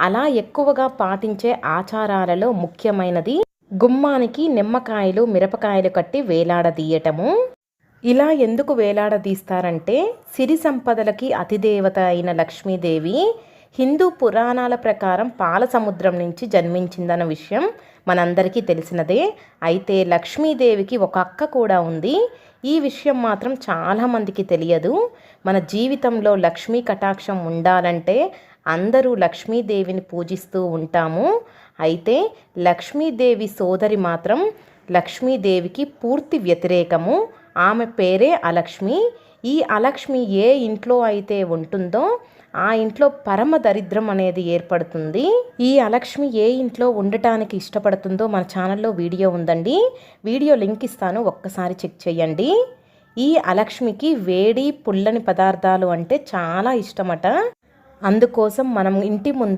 అలా ఎక్కువగా పాటించే ఆచారాలలో ముఖ్యమైనది గుమ్మానికి నిమ్మకాయలు మిరపకాయలు కట్టి వేలాడదీయటము. ఇలా ఎందుకు వేలాడదీస్తారంటే సిరి సంపదలకి అతిదేవత అయిన లక్ష్మీదేవి హిందూ పురాణాల ప్రకారం పాల సముద్రం నుంచి జన్మించిందన్న విషయం మనందరికీ తెలిసినదే. అయితే లక్ష్మీదేవికి ఒక అక్క కూడా ఉంది. ఈ విషయం మాత్రం చాలామందికి తెలియదు. మన జీవితంలో లక్ష్మీ కటాక్షం ఉండాలంటే అందరూ లక్ష్మీదేవిని పూజిస్తూ ఉంటాము. అయితే లక్ష్మీదేవి సోదరి మాత్రం లక్ష్మీదేవికి పూర్తి వ్యతిరేకము. ఆమె పేరే అలక్ష్మి. ఈ అలక్ష్మి ఏ ఇంట్లో అయితే ఉంటుందో ఆ ఇంట్లో పరమ దరిద్రం అనేది ఏర్పడుతుంది. ఈ అలక్ష్మి ఏ ఇంట్లో ఉండటానికి ఇష్టపడుతుందో మన ఛానల్లో వీడియో ఉందండి. వీడియో లింక్ ఇస్తాను ఒక్కసారి చెక్ చేయండి. ఈ అలక్ష్మికి వేడి పుల్లని పదార్థాలు అంటే చాలా ఇష్టమట. అందుకోసం మనం ఇంటి ముందు